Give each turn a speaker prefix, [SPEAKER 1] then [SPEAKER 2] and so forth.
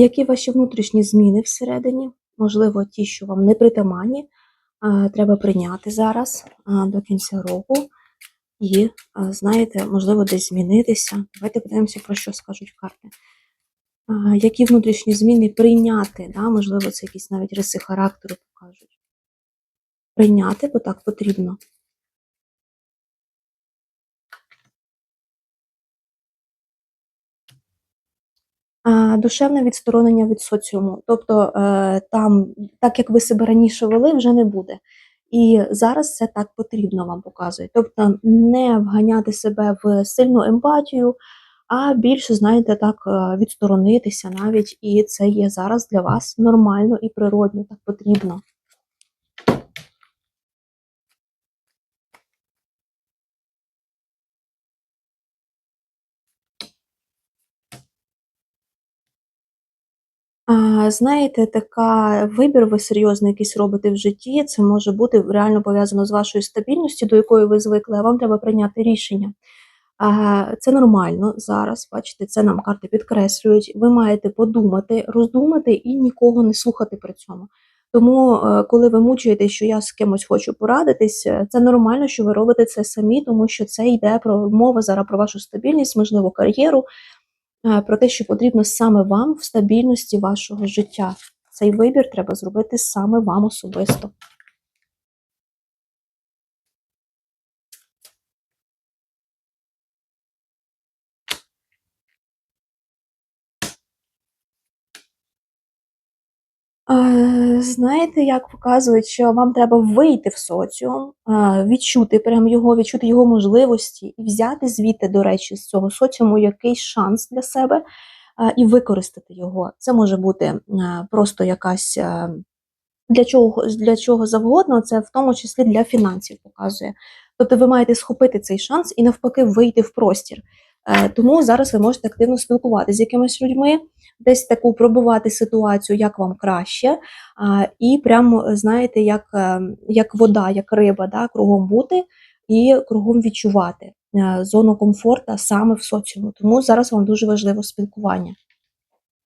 [SPEAKER 1] Які ваші внутрішні зміни всередині? Можливо, ті, що вам не притаманні, треба прийняти зараз до кінця року. І, знаєте, можливо, десь змінитися. Давайте подивимося, про що скажуть карти. Які внутрішні зміни прийняти? Да? Можливо, це якісь навіть риси характеру покажуть. Прийняти, бо так потрібно. Душевне відсторонення від соціуму. Тобто е, там, так як ви себе раніше вели, вже не буде. І зараз це так потрібно вам показує. Тобто не вганяти себе в сильну емпатію, а більше, знаєте, так е, відсторонитися навіть. І це є зараз для вас нормально і природно, так потрібно. Знаєте, така вибір ви серйозний якийсь робите в житті. Це може бути реально пов'язано з вашою стабільністю, до якої ви звикли, а вам треба прийняти рішення. Це нормально зараз, бачите, це нам карти підкреслюють. Ви маєте подумати, роздумати і нікого не слухати при цьому. Тому, е, коли ви мучуєте, що я з кимось хочу порадитись, е, це нормально, що ви робите це самі, тому що це йде про мова зараз про вашу стабільність, можливо, кар'єру, про те, що потрібно саме вам в стабільності вашого життя. Цей вибір треба зробити саме вам особисто. Знаєте, як показують, що вам треба вийти в соціум, відчути прям його, відчути його можливості і взяти звідти, до речі, з цього соціуму якийсь шанс для себе і використати його. Це може бути просто якась для чого, для чого завгодно, це в тому числі для фінансів показує. Тобто ви маєте схопити цей шанс і навпаки вийти в простір. Е, Тому зараз ви можете активно спілкуватися з якимись людьми, десь таку пробувати ситуацію, як вам краще, і прямо знаєте, як, е, як вода, як риба, да, кругом бути і кругом відчувати е, зону комфорту саме в соціуму. Тому зараз вам дуже важливо спілкування.